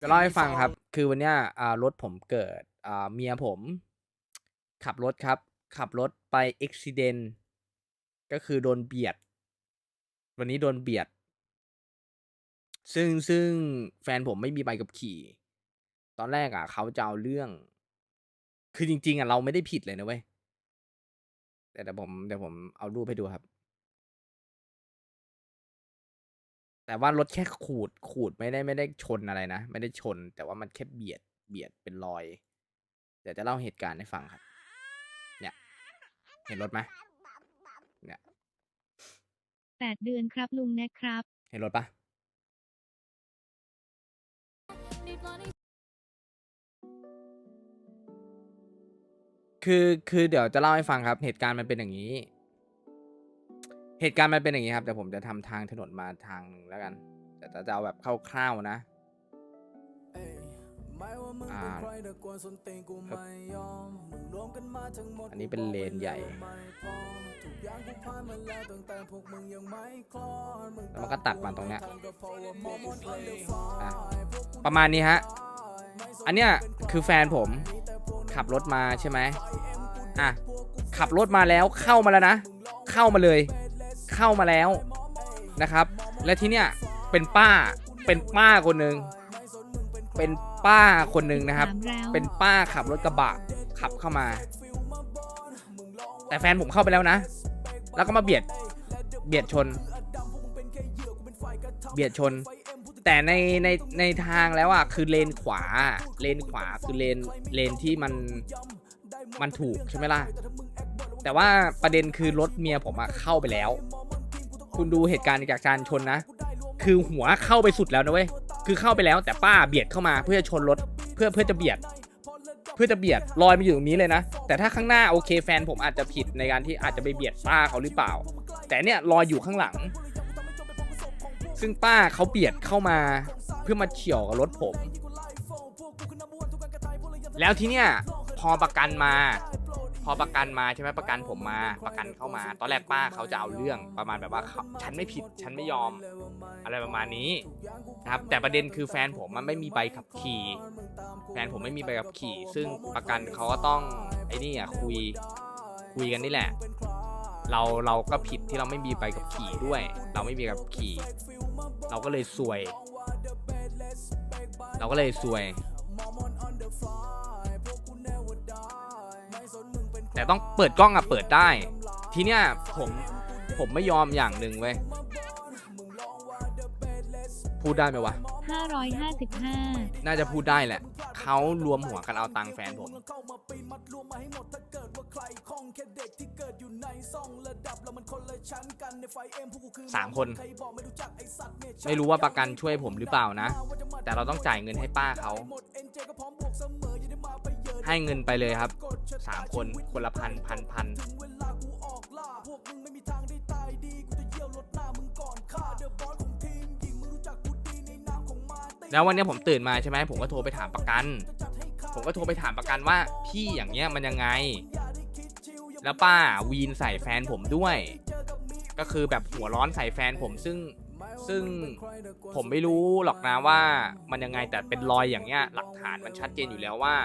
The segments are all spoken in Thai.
จะเล่าให้ฟังครับ คือวันเนี้ยอ่ารถผมเกิดอ่าเมียผม ขับรถครับ ขับรถไปอุบิเหตุก็คือโดนเบียด วันนี้โดนเบียด ซึ่งซึ่งแฟนผมไม่มีใบขับขี่ ตอนแรกอะ เขาจะเอาเรื่อง คือจริง ๆอะเราไม่ได้ผิดเลยนะเว้ยแต่เดี๋ยวผมเดี๋ยวผมเอารูปให้ดูครับ แต่ว่ารถแค่ขูดขูดไม่ได้ไม่ได้ชนอะไรนะ ไม่ได้ชน แต่ว่ามันแค่เบียดเบียดเป็นรอย เดี๋ยวจะเล่าเหตุการณ์ให้ฟังครับ เนี่ย เห็นรถไหมเนี่ยแปดเดือนครับลุงแนะครับ เห็นรถปะคือคือเดี๋ยวจะเล่าให้ฟังครับ เหตุการณ์มันเป็นอย่างนี้ เหตุการณ์มันเป็นอย่างนี้ครับ แต่ผมจะทำทางถนนมาทางหนึ่งแล้วกัน แต่จะเอาแบบคร่าวๆนะอ่าอันนี้เป็นเลนใหญ่ แล้วมันก็ตัดมาตรงเนี้ยอะประมาณนี้ฮะ อันเนี้ยคือแฟนผมขับรถมาใช่ไหมอะ ขับรถมาแล้วเข้ามาแล้วนะ เข้ามาเลย เข้ามาแล้วนะครับ และที่เนี้ยเป็นป้าเป็นป้าคนหนึ่งเป็นป้าคนหนึ่งนะครับถามแล้วเป็นป้าขับรถกระบะขับเข้ามา แต่แฟนผมเข้าไปแล้วนะ แล้วก็มาเบียดเบียดชน เบียดชน แต่ในในในทางแล้วอะคือเลนขวาเลนขวาคือเลนเลนที่มันมันถูกใช่ไหมล่ะ แต่ว่าประเด็นคือรถเมียผมอะเข้าไปแล้ว คุณดูเหตุการณ์จากการชนนะ คือหัวเข้าไปสุดแล้วนะเว้ย คือเข้าไปแล้วแต่ป้าเบียดเข้ามาเพื่อจะชนรถ เพื่อเพื่อจะเบียด เพื่อจะเบียดลอยมาอยู่ตรงนี้เลยนะ แต่ถ้าข้างหน้าโอเคแฟนผมอาจจะผิดในการที่อาจจะไปเบียดป้าเขาหรือเปล่า แต่เนี่ยลอยอยู่ข้างหลัง ซึ่งป้าเขาเบียดเข้ามาเพื่อมาเฉี่ยวกับรถผม แล้วทีเนี่ยพอประกันมา พอประกันมาใช่ไหมประกันผมมาประกันเข้ามา ตอนแรกป้าเขาจะเอาเรื่องประมาณแบบว่าเขาฉันไม่ผิดฉันไม่ยอม อะไรประมาณนี้นะครับแต่ประเด็นคือแฟนผมมันไม่มีใบขับขี่แฟนผมไม่มีใบขับขี่ ซึ่งประกันเขาก็ต้องไอ้นี่อะคุยคุยกันนี่แหละ เราเราก็ผิดที่เราไม่มีใบขับขี่ด้วย เราไม่มีใบขับขี่ เราก็เลยซวย เราก็เลยซวย แต่ต้องเปิดกล้องอะเปิดได้ ทีเนี้ยผมผมไม่ยอมอย่างหนึ่งเว้ยพูดได้ไหมวะ 555 น่าจะพูดได้แหละ เขารวมหัวกันเอาตังค์แฟนผม สามคน ไม่รู้ว่าประกันช่วยผมหรือเปล่านะ แต่เราต้องจ่ายเงินให้ป้าเขา ให้เงินไปเลยครับสามคนคนละพันพันพันแล้ววันนี้ผมตื่นมาใช่ไหมผมก็โทรไปถามประกัน ผมก็โทรไปถามประกันว่าพี่อย่างเงี้ยมันยังไง แล้วป้าวีนใส่แฟนผมด้วย ก็คือแบบหัวร้อนใส่แฟนผมซึ่งซึ่งผมไม่รู้หรอกนะว่ามันยังไงแต่เป็นรอยอย่างเงี้ยหลักฐานมันชัดเจนอยู่แล้วว่า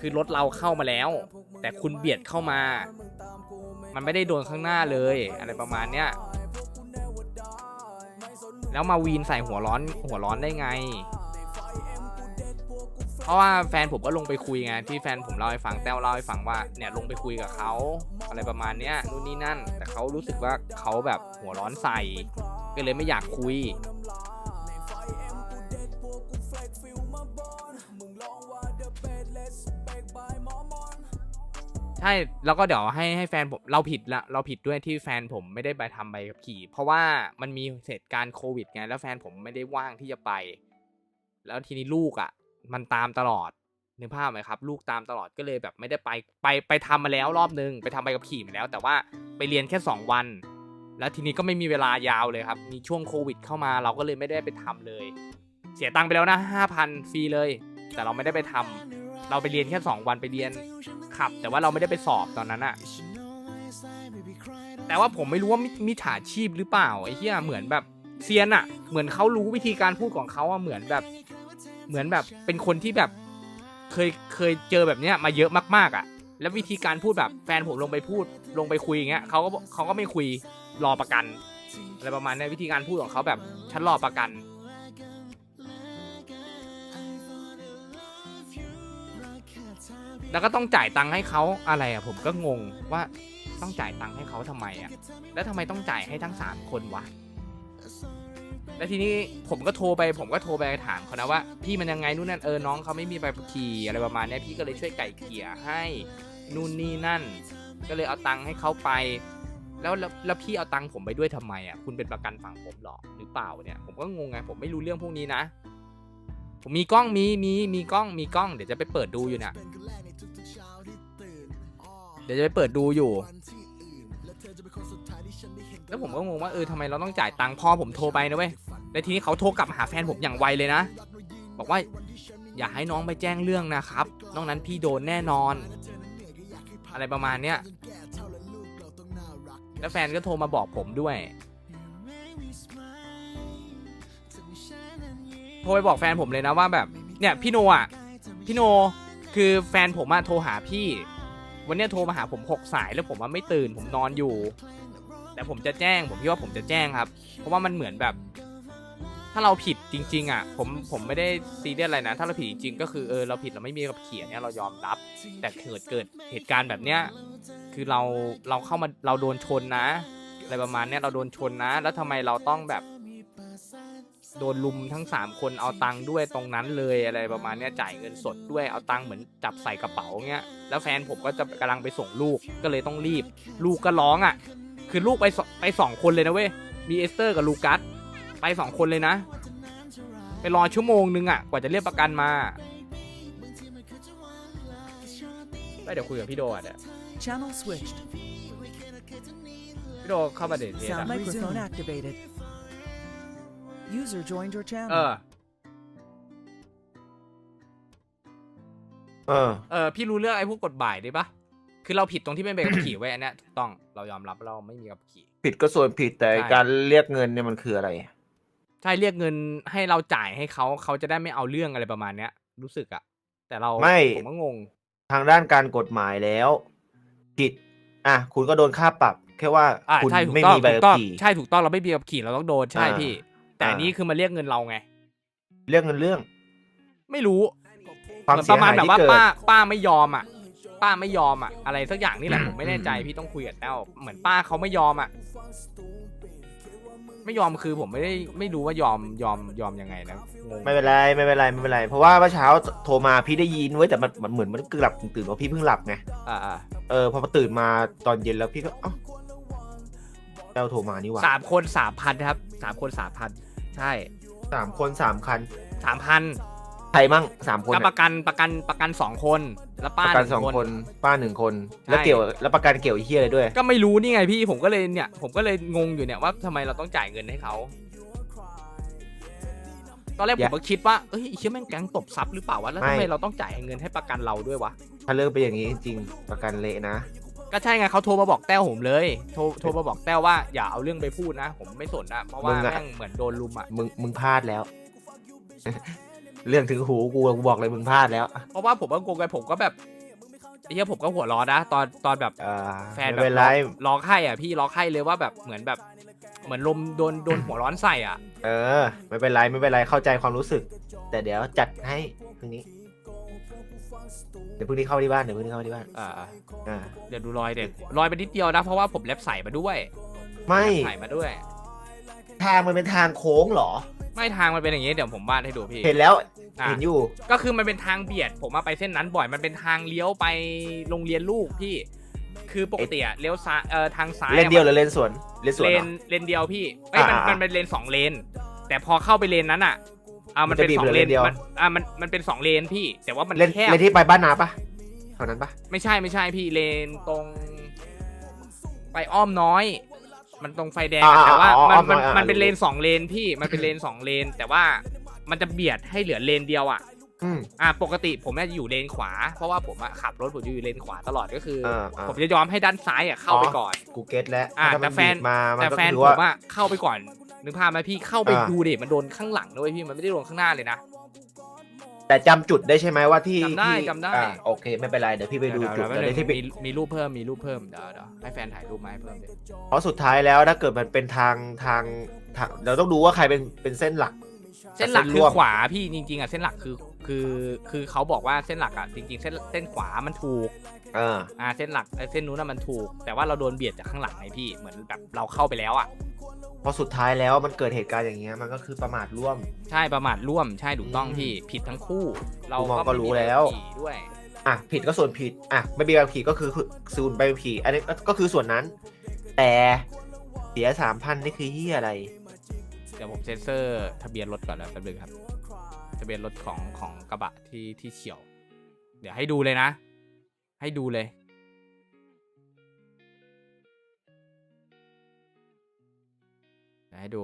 คือรถเราเข้ามาแล้ว แต่คุณเบียดเข้ามา มันไม่ได้โดนข้างหน้าเลย อะไรประมาณเนี้ยแล้วมาวีนใส่หัวร้อนหัวร้อนได้ไง เพราะว่าแฟนผมก็ลงไปคุยไงที่แฟนผมเล่าให้ฟังแต้วเล่าให้ฟังว่าเนี่ยลงไปคุยกับเขาอะไรประมาณเนี้ยนู่นนี่นั่น แต่เขารู้สึกว่าเขาแบบหัวร้อนใส่ก็เลยไม่อยากคุย ใช่ แล้วก็เดี๋ยวให้ให้แฟนผมเราผิดละเราผิดด้วยที่แฟนผมไม่ได้ไปทำใบขับขี่ เพราะว่ามันมีเหตุการณ์โควิดไงแล้วแฟนผมไม่ได้ว่างที่จะไป แล้วทีนี้ลูกอะ มันตามตลอดนึกภาพไหมครับ ลูกตามตลอดก็เลยแบบไม่ได้ไปไปไปทำมาแล้วรอบนึงไปทำใบขับขี่มาแล้ว แต่ว่าไปเรียนแค่ 2 วัน แล้วทีนี้ก็ไม่มีเวลายาวเลยครับ มีช่วงโควิดเข้ามาเราก็เลยไม่ได้ไปทำเลย เสียตังค์ไปแล้วนะห้าพันฟรีเลย แต่เราไม่ได้ไปทำ เราไปเรียนแค่ 2 วันไปเรียนขับ แต่ว่าเราไม่ได้ไปสอบตอนนั้นอะแต่ว่าผมไม่รู้ว่ามิมิจฉาชีพหรือเปล่าไอ้เหี้ยเหมือนแบบเซียนอะเหมือนเขารู้วิธีการพูดของเขาอะเหมือนแบบ เหมือนแบบเป็นคนที่แบบเคยเคยเจอแบบเนี้ยมาเยอะมากๆอะแล้ววิธีการพูดแบบแฟนผมลงไปพูดลงไปคุยอย่างเงี้ยเขาก็เขาก็ไม่คุยรอประกันอะไรประมาณนี้วิธีการพูดของเขาแบบฉันรอประกัน แล้วก็ต้องจ่ายตังค์ให้เขาอะไรอะผมก็งงว่าต้องจ่ายตังค์ให้เขาทำไมอะแล้วทำไมต้องจ่ายให้ทั้งสามคนวะแล้วทีนี้ผมก็โทรไปผมก็โทรไปถามเขานะว่าพี่มันยังไงนู่นนั่นเออน้องเขาไม่มีใบขับขี่อะไรประมาณนี้พี่ก็เลยช่วยไก่เกี่ยให้นู่นนี่นั่น ก็เลยเอาตังค์ให้เขาไป แล้วแล้วแล้วพี่เอาตังค์ผมไปด้วยทำไมอะคุณเป็นประกันฝั่งผมหรอหรือเปล่าเนี่ย ผมก็งงไงผมไม่รู้เรื่องพวกนี้นะ ผมมีกล้องมีมีมีกล้องมีกล้องเดี๋ยวจะไปเปิดดูอยู่เนี่ย ดี๋ยวจะไปเปิดดูอยู่ แล้วผมก็งงว่าเออทำไมเราต้องจ่ายตังค์พอผมโทรไปนะเว้ยแล้วทีนี้เขาโทรกลับมาหาแฟนผมอย่างไวเลยนะ บอกว่าอย่าให้น้องไปแจ้งเรื่องนะครับนอกนั้นพี่โดนแน่นอน อะไรประมาณเนี้ยแล้วแฟนก็โทรมาบอกผมด้วย โทรไปบอกแฟนผมเลยนะว่าแบบ เนี่ยพี่โนอะ พี่โนคือแฟนผมอะโทรหาพี่ วันนี้โทรมาหาผมหกสายแล้วผมว่าไม่ตื่นผมนอนอยู่ แต่ผมจะแจ้ง ผมคิดว่าผมจะแจ้งครับ เพราะว่ามันเหมือนแบบ ถ้าเราผิดจริง ๆ อะ ผมผมไม่ได้ซีเรียสอะไรนะ ถ้าเราผิดจริงก็คือเออเราผิดเราไม่มีกับเขียนเนี่ยเรายอมรับ แต่เกิดเกิดเหตุการณ์แบบเนี้ยคือเราเราเข้ามาเราโดนชนนะ อะไรประมาณเนี้ยเราโดนชนนะ แล้วทำไมเราต้องแบบ โดนลุมทั้งสามคนเอาตังค์ด้วยตรงนั้นเลยอะไรประมาณเนี้ยจ่ายเงินสดด้วยเอาตังค์เหมือนจับใส่กระเป๋าเงี้ยแล้วแฟนผมก็จะกำลังไปส่งลูกก็เลยต้องรีบ ลูกก็ร้องอะ คือลูกไปสไปสองคนเลยนะเว้ยมีเอสเตอร์กับลูกัสไปสองคนเลยนะไปรอชั่วโมงนึงอะกว่าจะเรียกประกันมาไปเดี๋ยวคุยกับพี่โดอะเดี๋ยว Channel switched. พี่โดเข้ามาเดทเทส Sound อะ microphone activated. User joined your เอ channel. อ เออ เออพี่รู้เรื่องไอ้พวกกฎหมายได้ปะคือเราผิดตรงที่ไม่เป็นใบขับขี่ไว้ยอันเนี้ยถูกต้องเรายอมรับว่าเราไม่มีขับขี่ ผิดก็ส่วนผิดแต่ใช่ การเรียกเงินเนี่ยมันคืออะไร ใช่เรียกเงินให้เราจ่ายให้เขาเขาจะได้ไม่เอาเรื่องอะไรประมาณเนี้ย รู้สึกอะแต่เราไม่ ผมก็งง ทางด้านการกฎหมายแล้วผิดอะคุณก็โดนค่าปรับ แค่ว่าอ่าคุณใช่ถูกไม่ต้องมีใบถูขักบต้องขี่ ใช่ถูกต้องเราไม่มีขับขี่เราต้องโดนใช่อ่า พี่ แต่อันอ่านี้คือมาเรียกเงินเราไง เรียกเงินเรื่อง ไม่รู้ความเหมือนเสีปยระมาณหายแบบที่ว่าเกิดป้าป้าไม่ยอมอะป้าไม่ยอมอะอะไรสักอย่างนี่แหละอืมผมไม่แน่ใจอืมพี่ต้องคุยกับแต้วเหมือนป้าเขาไม่ยอมอะไม่ยอมคือผมไม่ได้ไม่รู้ว่ายอมยอมยอมยังไงนะงงไม่เป็นไรไม่เป็นไรไม่เป็นไร เพราะว่าเมื่อเช้าโทรมาพี่ได้ยินไว้ยแต่มันมันเหมือนมันกึ่งหลับกึ่งตื่นเพราะพี่เพิ่งหลับไงอ่าอ่าเออพอมาตื่นมาตอนเย็นแล้วพี่ก็เอ้าแต้วโทรมานี่หว่าสามคนสามพันครับสามคนสามพัน ใช่สามคนสามคันสามพันใครมั่งสามคนกับอะประกันประกันประกันสองคนแล้วปป้าระกันหงสองคนป้าหนึ่งคน แล้วใช่เกี่ยวแล้วประกันเกี่ยวไอ้เฮียอะไรด้วย ก็ไม่รู้นี่ไงพี่ผมก็เลยเนี่ย ผมก็เลยงงอยู่เนี่ยว่าทำไมเราต้องจ่ายเงินให้เขา ตอนแรกอผย่ามก็คิดว่าเอ้ยไอ้เชี่ยแม่งแก๊งตบซับหรือเปล่าวะแล้วไม่ทำไมเราต้องจ่ายเงินให้ประกันเราด้วยวะถ้าเลิกไปนอย่างนี้จริงๆประกันเละนะ ก็ใช่ไงเขาโทรมาบอกแต้วผมเลย โทรโทรมาบอกแต้วว่าอย่าเอาเรื่องไปพูดนะ ผมไม่สนนะเพราะว่ามึงอะ แม่งเหมือนโดนลุมอะมึงมึงพลาดแล้ว เรื่องถึงหูกูกูบอกเลยมึงพลาดแล้วเพราะว่าผมก็งงไปผมก็แบบไอ้เหี้ยผมก็หัวร้อนนะตอนตอนแบบเออแฟนไม่แบบเป็นไรร้องร้องไห้อะพี่ร้องไห้เลยว่าแบบเหมือนแบบ เหมือนลมโดนโดนหัวร้อนใส่อะ เออ ไม่เป็นไรไม่เป็นไรเข้าใจความรู้สึก แต่เดี๋ยวจัดให้พรุ่งนี้ เดี๋ยวพรุ่งนี้เข้าที่บ้านเดี๋ยวพรุ่งนี้เข้าที่บ้านอ่าอ่าเดี๋ยวดูรอยเด็กรอยไปนิดเดียวนะ เพราะว่าผมเล็บใส่มาด้วยไม่เล็บใส่มาด้วย ทางมันเป็นทางโค้งเหรอ ไม่ทางมันเป็นอย่างนี้เดี๋ยวผมวาดให้ดูพี่เห็นแล้วอะเห็นอยู่ ก็คือมันเป็นทางเบียด ผมมาไปเส้นนั้นบ่อยมันเป็นทางเลี้ยวไปโรงเรียนลูกพี่ คือปกติอะเลี้ยวซ้ายเอ่อทางซ้ายเลนเดียวหอะรือเลนสวนเลนสวนเลเหรนอเลนเดียวพี่เอ้ยมันอ่ามัมันเป็นเลนสองเลนแต่พอเข้าไปเลนนั้นอะ อ่ามันมันจะเป็นบีบสองเหลือเลเลนนเดียวมันอ่ามันมันเป็นสองเลนพี่ แต่ว่ามันเลนแคบเลนที่ไปบ้านนาปะแถวนั้นปะไม่ใช่ไม่ใช่พี่เลนตรง ไปอ้อมน้อย มันตรงไฟแดงอะแต่ว่ามันมันมันเป็นเลนสองเลนพี่มันเป็นเลนสองเลน แต่ว่ามันจะเบียดให้เหลือเลนเดียวอะ อืมอ่าปกติผมน่าจะอยู่เลนขวา เพราะว่าผมอะขับรถผมจะอยู่เลนขวาตลอดก็คืออ่าอ่า ผมจะยอมให้ด้านซ้ายอะเข้าไปก่อน กูเก็ตแล้วอะถ้ามัแต่แฟน บีบมามันแต่ก็แฟนคือผว่า มอะเข้าไปก่อนนึกภาพไหมพี่เข้าไปอ่า ดูดิมันโดนข้างหลังด้วยพี่มันไม่ได้โดนข้างหน้าเลยนะ แต่จำจุดได้ใช่ไหมว่าที่จำได้ที่จำได้ อะโอเค ไม่เป็นไรเดี๋ยวพี่ไปดูเดี๋ยวจุดเดี๋ยวเลยที่ไปมีมีรูปเพิ่มมีรูปเพิ่มเดี๋ยวเดี๋ยวให้แฟนถ่ายรูปมาให้เพิ่มเดี๋ยวเพราะสุดท้ายแล้วถ้าเกิดมันเป็นทางทางทาง เราต้องดูว่าใครเป็นเป็นเส้นหลัก เส้นหลักเส้นคืร่อวมขวาพี่จริงๆอะเส้นหลักคือ คือคือเขาบอกว่าเส้นหลักอะจริง ๆ เส้นเส้นขวามันถูกเอออ่าเส้นหลักไอ้เส้นนู้นน่ะมันถูก แต่ว่าเราโดนเบียดจากข้างหลังไงพี่เหมือนแบบเราเข้าไปแล้วอะเพราะสุดท้ายแล้วมันเกิดเหตุการณ์อย่างเงี้ยมันก็คือประมาทร่วม ใช่ประมาทร่วมใช่ถูกต้องอืมพี่ผิดทั้งคู่ เรากูมองก็ไม่มีรู้แล้วใบขับขี่ด้วยอะผิดก็ส่วนผิดอะไม่มีใบขับขี่ก็คือศูนย์ใบขับขี่อันนี้ก็คือส่วนนั้น แต่เสียสามพันนี่คือเฮียอะไรเดี๋ยวผมเซ็นเซอร์ทะเบียนรถก่อนนะแป๊บนึงครับทะเบียนรถของของกระบะที่ที่เฉียว เดี๋ยวให้ดูเลยนะ ให้ดูเลย ให้ดู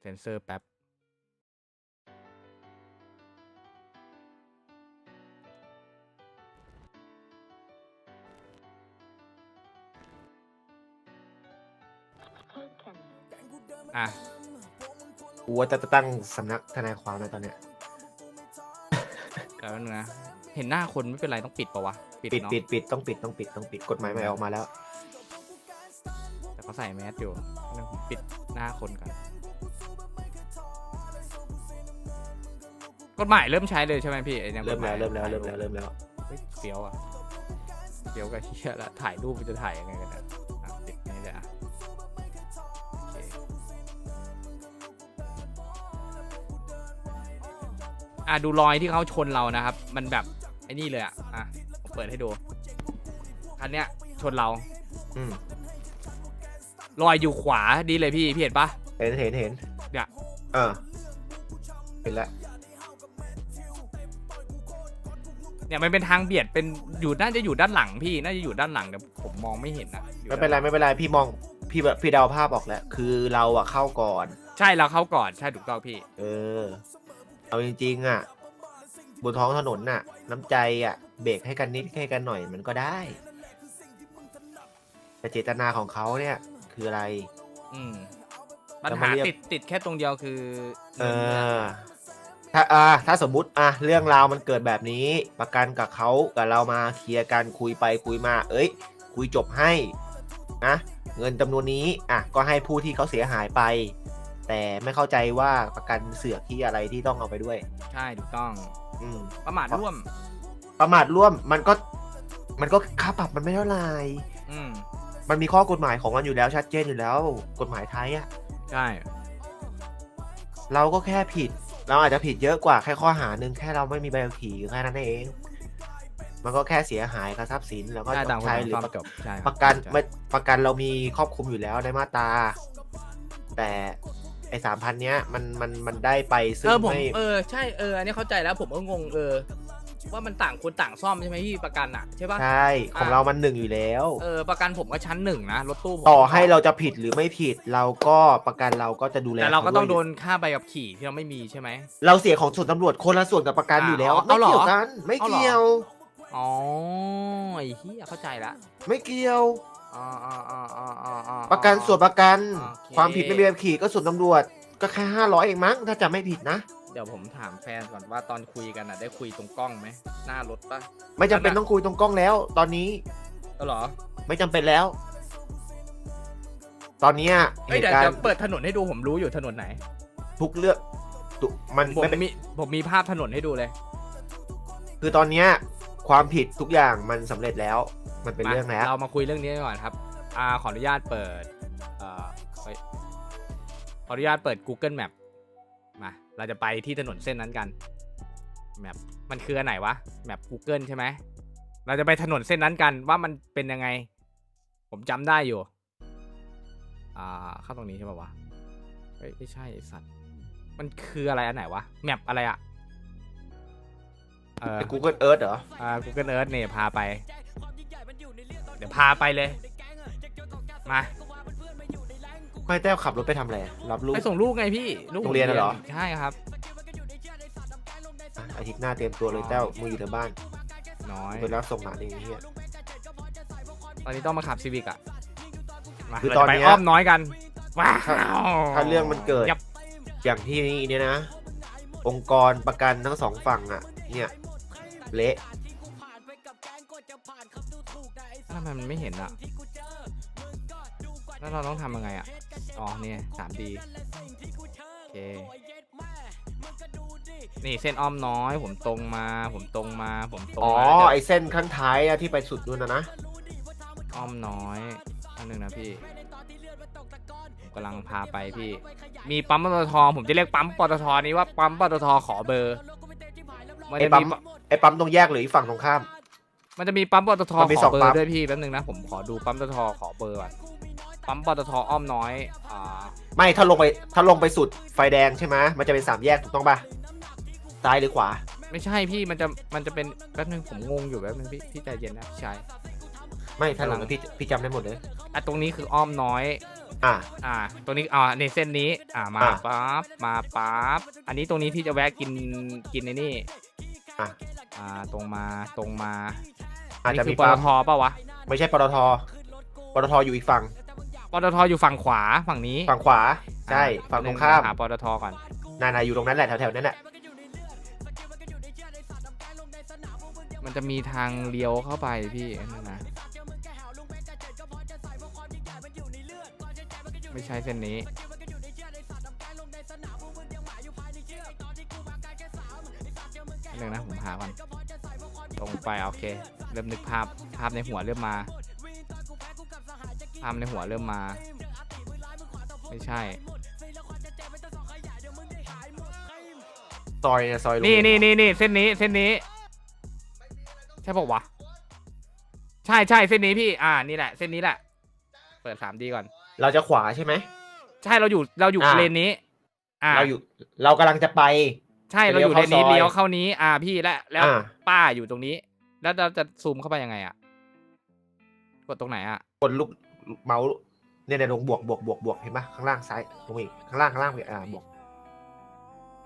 เซนเซอร์แป๊บ กูว่าจะตั้งสำนักทนายความในตอนเนี้ยเดี๋ยวนึงนะ เห็นหน้าคนไม่เป็นไรต้องปิดปะวะปิดเนอะปิดปิดต้องปิดต้องปิดต้องปิดกฎหมายใหม่ออกมาแล้ว แต่เขาใส่แมสอยู่งั้นผมปิดหน้าคนก่อนกฎหมายเริ่มใช้เลยใช่ไหมพี่ไอ้นี่ยเริ่มแล้วกฎหายเริ่มแล้วเริ่มแล้วเริ่มแล้วเฮ้ยเฟี้ยวอะเฟี้ยวกับเฮียละถ่ายรูปมันจะถ่ายยังไงกันนะอะ อะดูรอยที่เขาชนเรานะครับ มันแบบไอ้นี่เลยอะอะผมเปิดให้ดูคันเนี้ยชนเราอืมรอยอยู่ขวาดีเลยพี่พี่เห็นปะ เห็นเห็นเห็นเนี่ย เออเห็นแล้วเนี่ยมันเป็นทางเบียดเป็นอยู่น่าจะอยู่ด้านหลังพี่น่าจะอยู่ด้านหลังแต่ผมมองไม่เห็นนะอยู่ไม่เป็นไรด้าหลังไม่เป็นไรพี่มองพี่แบบพี่เดาภาพออกแล้ว คือเราอะเข้าก่อน ใช่เราเข้าก่อนใช่ถูกต้องพี่ เออ เอาจริงๆอะบนท้องถนนน่ะ น้ำใจอะเบรกให้กันนิดให้กันหน่อยมันก็ได้ แต่เจตนาของเขาเนี่ย คืออะไร อืมปัญจะหามาเรียก ติดติดแค่ตรงเดียวคือเองินนี่ยอถ้าอ่าถ้าสมมุติอะเรื่องราวมันเกิดแบบนี้ ประกันกับเขากับเรามาเคลียร์กันคุยไปคุยมา เอ้ย คุยจบให้นะเงินจำนวนนี้อะก็ให้ผู้ที่เขาเสียหายไป แต่ไม่เข้าใจว่าประกันเสือกที่อะไรที่ต้องเอาไปด้วย ใช่ถูกต้อง อืม ประมาทร่วม ประมาทร่วมมันก็ มันก็ค่าปรับมันไม่เท่าไหร่อืมมันมีข้อกฎหมายของมันอยู่แล้วชัดเจนอยู่แล้ว กฎหมายไทยอะใช่เราก็แค่ผิด เราอาจจะผิดเยอะกว่าแค่ข้อหาหนึ่งแค่เราไม่มีใบขับขี่แค่นั้นเอง มันก็แค่เสียหายกับทรัพย์สินแล้วก็ใช่ต้ต่าองงคนใช้ต่างหรือซ่อมประจบใช่ครับประกันใช่ไม่ประกันเรามีครอบคลุมอยู่แล้วในมาตรา แต่ ไอ้สามพันเนี้ยมันมันมันได้ไปซึ่งเออผมไม่เออใช่เอออันนี้เข้าใจแล้วผมก็งงเออ ว่ามันต่างคนต่างซ่อมใช่ไหมพี่ประกันอะใช่ปะ ใช่ของอะ เรามันหนึ่งอยู่แล้ว เออประกันผมก็ชั้นหนึ่งนะรถตู้ผมต่อให้เราจะผิดหรือไม่ผิดเราก็ประกันเราก็จะดูแลแต่เราก็ต้องขโดวยนค่าใบขับขี่ที่เราไม่มีใช่ไหม เราเสียของส่วนตำรวจคนละส่วนกับประกันอะอยู่แล้วเอาไม่เอาเหรอเกี่ยวกัน ไม่เอาเหรอ เกี่ยว อ๋อไอ้เหี้ยเข้าใจละ ไม่เกี่ยว อ๋ออ๋ออ๋ออ๋ออ๋ออ๋อ ประกันส่วนประกัน โอเค ความผิดไม่มีใบขับขี่ก็ส่วนตำรวจ ก็แค่ห้าร้อยเองมั้งถ้าจะไม่ผิดนะ เดี๋ยวผมถามแฟนก่อนว่าตอนคุยกันอะได้คุยตรงกล้องไหมหน้ารถปะไม่จำเป็นต้องคุยตรงกล้องแล้ว ตอนนี้ก็เหรอไม่จำเป็นแล้ว ตอนเนี้ยเหเอ้ยตุเดี๋ยวการเดี๋ยวณ์เปิดถนนให้ดูผมรู้อยู่ถนนไหน ทุกเรื่องทุกมันผมไม่เป็นมีผมมีภาพถนนให้ดูเลย คือตอนเนี้ยความผิดทุกอย่างมันสำเร็จแล้ว มันเป็นมาเรื่องแล้วเรามาคุยเรื่องนี้ก่อนครับอ่าขออนุญาตเปิดเอ่อเฮ้ยขออนุญาตเปิด Google Map มาเราจะไปที่ถนนเส้นนั้นกันแมปมันคืออันไหนวะแมป Google ใช่ไหมเราจะไปถนนเส้นนั้นกันว่ามันเป็นยังไง ผมจำได้อยู่ อ่าเข้าตรงนี้ใช่ป่าวะเฮ้ยไม่ใช่ไอ้สัตว์มันคืออะไรอันไหนวะแมปอะไรอะเออกูเกิลเอิร์ธเหรออ่า Google Earth เนี่ยพาไปเดี๋ยว พาไปเลย มาไม่แต้วขับรถไปทำอะไรรับลูก ไปส่งลูกไงพี่ ลูกโรงเรียนน่ะเหรอ ใช่ครับ อะอาทิตย์หน้าเตรียมตัวเลยแต้วมึงอยู่ในบ้านน้อย ไปรับส่งหลานเองไอ้เฮีย ตอนนี้ต้องมาขับซีวิกอะมาคือเราตอนจะไปเนี้ยอ้อมน้อยกัน ว้าวถ้าถ้าเรื่องมันเกิด ยับอย่างที่นี่เนี่ยนะ องค์กรประกันทั้งสองฝั่งอะ เนี่ย เละำไมมันไม่เห็นอะ แล้วเราต้องทำยังไงอะ อ๋อเนี่ยสามดีโอเค นี่เส้นอ้อมน้อย ผมตรงมา ผมตรงมา ผมตรงอ๋อมาแล้วไอเส้นข้างท้ายอะที่ไปสุดนู่นนะนะอ้อมน้อยอันหนึ่งนะพี่ ผมกำลังพาไปพี่ มีปั๊มปตทผมจะเรียกปั๊มปตทนี้ว่าปั๊มปตทขอเบอร์ มันไอ้จะปั๊มีมไอปั๊มตรงแยกหรืออีกฝั่งตรงข้าม มันจะมีปั๊มปตทมันมีขสอองเบอปั๊ม ร์ด้วยพี่แป๊บนึงนะผมขอดูปั๊มปตทขอเบอร์ก่อนปั๊มปตทอ้อมน้อยอ่าไม่ถ้าลงไปถ้าลงไปสุดไฟแดงใช่ไหมมันจะเป็นสามแยกถูกต้องป่ะซ้ายหรือขวา ไม่ใช่พี่มันจะมันจะเป็นแป๊บนึงผมงงอยู่แป๊บนึงพี่พี่ใจเย็นนะพี่ชายไม่ถ้าลงกำลัไปงพี่พี่จำได้หมดเลย อะตรงนี้คืออ้อมน้อย อะอ่า ตรงนี้อ่าในเส้นนี้ อ่ามาอะ ปั๊บมาปั๊บอันนี้ตรงนี้ที่จะแวะกินกินในนี่ อะ อ่าตรงมาตรงมาอาจจะนี่คืมีปตปั๊มทเปล่าวะไม่ใช่ปตทปตทอยู่อีกฝั่ง ปตทอยู่ฝั่งขวาฝั่งนี้ฝั่งขวา ใช่ อะฝั่งตรงข้ามหาปตทก่อนนายนายอยู่ตรงนั้นแหละแถวๆนั้นแหละมันจะมีทางเลี้ยวเข้าไปพี่นั่นนะไม่ใช่เส้นนี้นึงนะผม หาก่อนตรงไปโอเค เริ่มนึกภาพภาพในหัวเริ่มมาภาพในหัวเริ่มมา ไม่ใช่ซอยเนี่ยซอยโรงนี่เรียนี่นี่นี่เส้นนี้เส้นนี้ ใช่ปะวะใช่ใช่เส้นนี้พี่อ่านี่แหละ เส้นนี้แหละ เปิดสามดีก่อน เราจะขวาใช่ไหมใช่เราอยู่เราอยู่อ่าเลนนี้ อ่าเราอยู่ เรากำลังจะไป ใช่เราอยู่เลนนี้เลี้เลี้ยยววเข้าเข้านี้ อ่าพี่และแล้วอ่าป้าอยู่ตรงนี้ แล้วเราจะซูมเข้าไปยังไงอะกดตรงไหนอะกดลูกเมาส์เนี่ยในลงบวกบวกบวกบวกเห็นปะข้างล่างซ้ายลงอีกข้างล่างข้างล่างอีกอ่าบวก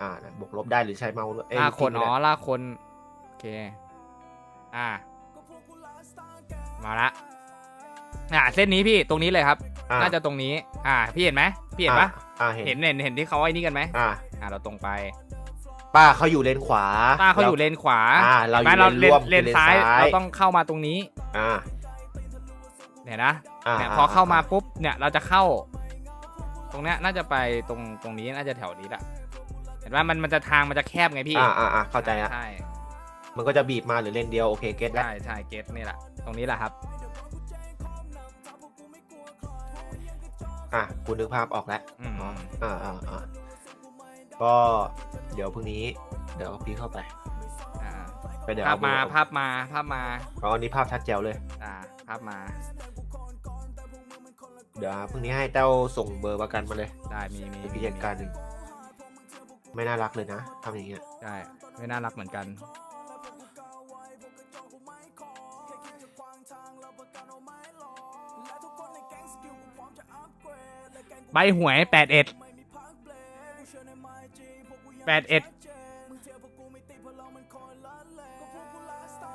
อ่านะบวกลบได้หรือใช้เมาส์เอ้ยล่าคนทิ้งอ๋อไปเลยล่าคนโอเค อ่า มาละอ่าเส้นนี้พี่ตรงนี้เลยครับอ่าน่าจะตรงนี้ อ่า พี่เห็นไหมพี่เห็นปะอ่าเห็นเห็นเห็นเห็นที่เขาไอ้นี่กันไหมอ่าอ่าเราตรงไป ป้าเขาอยู่เลนขวาป้าเขาอยู่เลนขวาอ่าเราอห็นยู่ไหมเลนร่วมเลนคือซ้ายเลนเราต้องเข้ามาตรงนี้อ่าเนี่ยนะอ่าเนี่ยพอเข้ามาปุ๊บเนี่ยเราจะเข้า ตรงเนี้ยน่าจะไปตรงตรงนี้น่าจะแถวนี้แหละเห็นว่ามันมันจะทางมันจะแคบไงพี่อ่าอ่าอ่าเข้าใจอะใช่มันก็จะบีบมาหรือเลนเดียวโอเคเก็ตแล้ว ใช่ใช่เกตนี่แหละตรงนี้แหละครับ อะกูนึกภาพออกแล้วอืมอ๋ออ่าอ่าอ่า ก็เดี๋ยวพรุ่งนี้ เดี๋ยวพี่เข้าไปอ่าไปเดี๋ยวภาพเอเบอมาร์ภาพมาภาพมาอ๋ออันนี้ภาพชัดแจ๋วเลย อ่าภาพมาเดี๋ยวพรุ่งนี้ให้เต้าส่งเบอร์ประกันมาเลยได้มีมีเดี๋ยวมีพี่จัดการหนึ่งไม่น่ารักเลยนะทำอย่างเงี้ยใช่ไม่น่ารักเหมือนกัน ใบหวยแปดเอ็ด แปดเอ็ด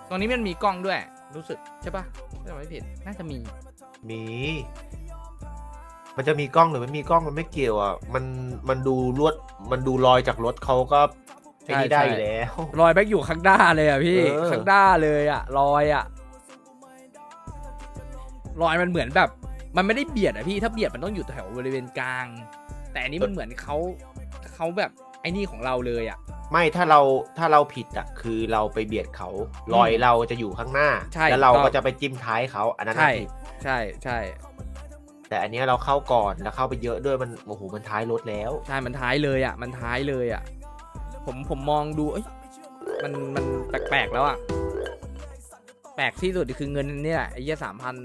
ตรงนี้มันมีกล้องด้วย รู้สึกใช่ปะถ้าจำไม่ผิด น่าจะมี มี มันจะมีกล้องหรือไม่มีกล้องมันไม่เกี่ยวอะ มัน มันดูลวด มันดูรอยจากรถเขาก็ไอ้นี่ใช่ได้ใช่อยู่แล้ว รอยแบ็กอยู่ข้างหน้าเลยอะพี่ เออ ข้างหน้าเลยอะ รอยอะ รอยมันเหมือนแบบ มันไม่ได้เบียดอะพี่ ถ้าเบียดมันต้องอยู่แถวบริเวณกลาง แต่อันนี้มันเหมือนเขา เขาแบบ ไอ้นี่ของเราเลยอะ ไม่ถ้าเราถ้าเราผิดอะคือเราไปเบียดเขารอยเราจะอยู่ข้างหน้าใช่แล้วเราถูกต้ก็องจะไปจิ้มท้ายเขาอันนั้นใช่น่ะผิดใช่ใช่ แต่อันเนี้ยเราเข้าก่อนแล้วเข้าไปเยอะด้วยมันโอ้โหมันท้ายรถแล้ว ใช่มันท้ายเลยอะ มันท้ายเลยอะ ผมผมมองดูเอ้ยมันมันแปลกๆแล้วอะแปลกที่สุดคือเงินเนี่ยแหละไอ้เหี้ยสามพัน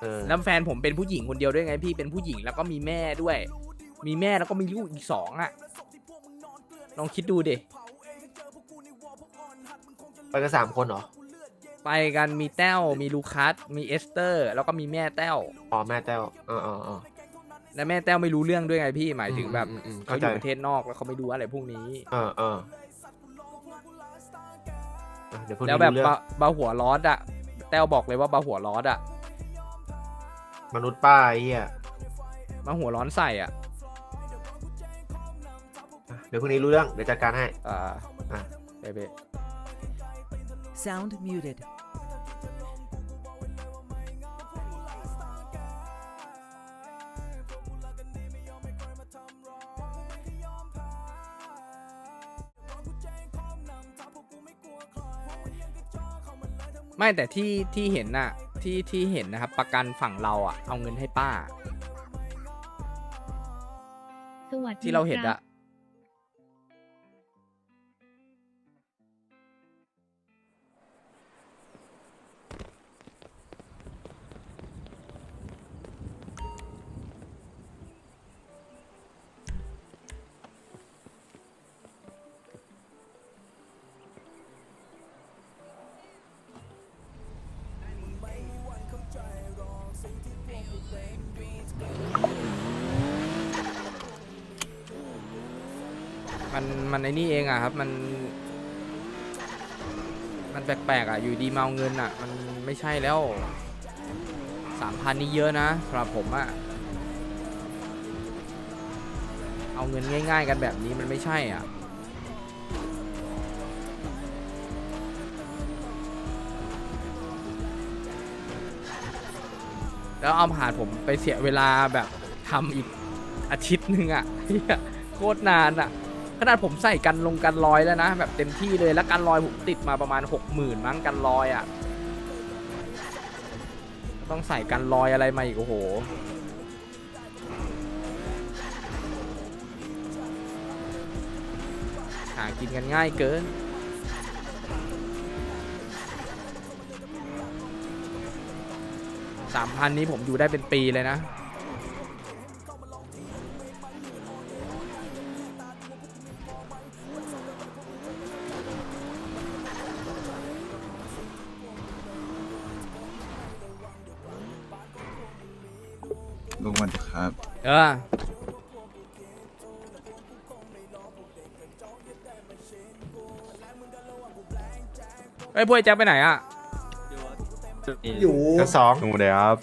เออแล้วแฟนผมเป็นผู้หญิงคนเดียวด้วยไงพี่เป็นผู้หญิงแล้วก็มีแม่ด้วย มีแม่แล้วก็มีลูกอีกสองอะ ลองคิดดูดิไปกันสามคนเหรอ ไปกันมีแต้วมีลูคัสมีเอสเตอร์ แล้วก็มีแม่แต้วอ๋อแม่แต้วเออเออเออและแม่แต้วไม่รู้เรื่องด้วยไงพี่หมายถึงแบบอืมอืมอืมเขาเข้าอใจ ยู่ประเทศนอกแล้วเขาไม่รู้อะไรพวกนี้ เออเอออะเดี๋ยวพรุ่งแล้วนี้แบบรู้เรื่องบาบาหัวร้อนอะแต้วบอกเลยว่าบาหัวร้อนอะมนุษย์ป้าไอ้เหี้ยมาหัวร้อนใส่อะอะเดี๋ยวพรุ่งนี้รู้เรื่อง เดี๋ยวจัดการให้ อ่าอะ เบเบ Sound muted. ไม่แต่ที่ที่เห็นน่ะ ที่ที่เห็นนะครับ ประกันฝั่งเราอะ เอาเงินให้ป้า สวัสดีที่เราเห็นคอะ บมันมันไอ้นี่เองอะครับ มัน มันแปลกๆอะ อยู่ดีมาเอาเงินอะ มันไม่ใช่แล้วสามพันนี่เยอะนะสำหรับผมอะ เอาเงินง่ายๆกันแบบนี้มันไม่ใช่อะแล้วเอาผ่านผมไปเสียเวลาแบบทำอีกอาทิตย์หนึ่งอะโคตรนานอะ ขนาดผมใส่กันลงกันลอยแล้วนะ แบบเต็มที่เลยแล้วกันลอยผมติดมาประมาณหกหมื่นมั้งกันลอยอะต้องใส่กันลอยอะไรมาอีกโอ้โหหากินกันง่ายเกินสามพันนี้ผมอยู่ได้เป็นปีเลยนะ เออ เฮ้ยพวกไอ้แจ็คไปไหนอะ อยู่ชั้นสองลุงสวัสดีครับ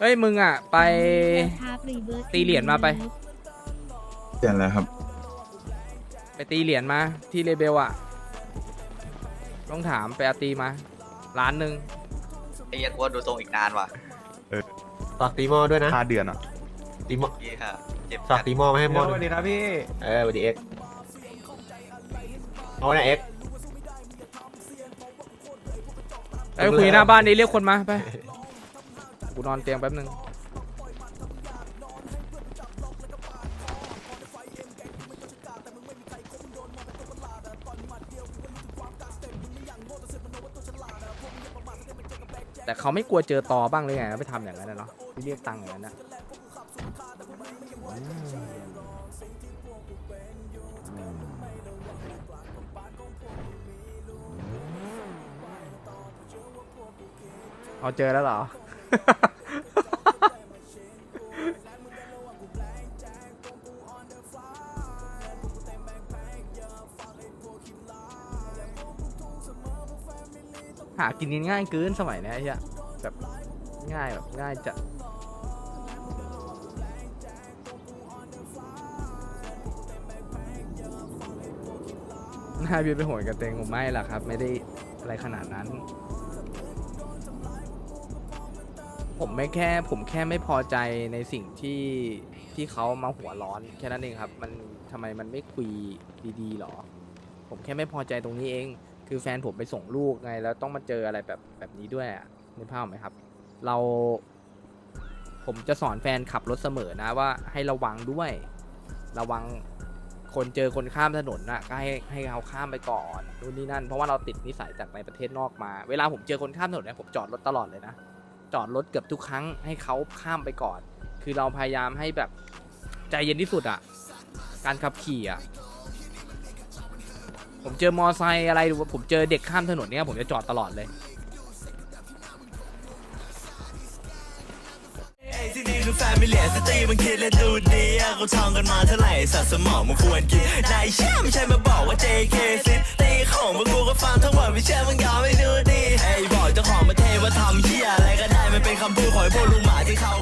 เฮ้ยมึงอะ ไปครับรีเวิร์สตีเหรียญมาไป เปลี่ยนแล้วครับ ไปตีเหรียญมา ที่เลเบลอะ ต้องถามไปเอาตีมาล้านหนึ่งไอ้เหี้ยักว่าดูทรงอีกนานว่ะ ฝากตีหม้อด้วยนะห้าเดือนอะ ตีหม้อพี่ค่ะเจ็บฝากตีหม้อมาให้หม้อสวัสดีครับพี่ เออสวัสดีเอ็กซ์เอาหน่ะเอ็กซ์ไปคุยหน้าบ้านนี้เรียกคนมาไป กูนอนเตียงแป๊บนึง แต่เขาไม่กลัวเจอตอบ้างเลยไงไปทำอย่างนั้นนะเนาะที่เรียกตังค์อย่างนั้นนะเอาเจอแล้วเหรอากินง่ายเกินสมัยนี้ไอ้เหี้ยแบบง่ายแบบง่ายจัดหน้าพี่ไปโหยกับเตงผมไม่หรอกครับ ไม่ได้อะไรขนาดนั้น ผมไม่แค่ ผมแค่ไม่พอใจในสิ่งที่ที่เขามาหัวร้อนแค่นั้นเองครับ มันทำไมมันไม่คุยดีๆหรอ ผมแค่ไม่พอใจตรงนี้เอง คือแฟนผมไปส่งลูกไง แล้วต้องมาเจออะไรแบบแบบนี้ด้วยอะนึกภาพออกไหมครับ เรา ผมจะสอนแฟนขับรถเสมอนะว่าให้ระวังด้วย ระวังคนเจอคนข้ามถนนน่ะก็ให้ให้เขาข้ามไปก่อนนู่นนี่นั่น เพราะว่าเราติดนิสัยจากในประเทศนอกมา เวลาผมเจอคนข้ามถนนเนี่ยผมจอดรถตลอดเลยนะ จอดรถเกือบทุกครั้งให้เขาข้ามไปก่อน คือเราพยายามให้แบบใจเย็นที่สุดอะการขับขี่อะ ผมเจอมอไซค์อะไรหรือว่าผมเจอเด็กข้ามถนนเนี่ยผมจะจอดตลอดเลยที่นี่คือแฟมิเลียสตีมันคิดและดูดีเขาทองกันมาเท่าไหร่สตว์สมองมันควรกินนายเชื่อไม่ใช่มาบอกว่า JK สิตีของมึงกูก็ฟังทั้งวันไม่เชื่อมึงยอมไม่ดูดีไอ้บอกเจ้าของมาเทว่าทำเหี้ยอะไรก็ได้มันเป็นคำพูดของพวกลุงหมาที่เขา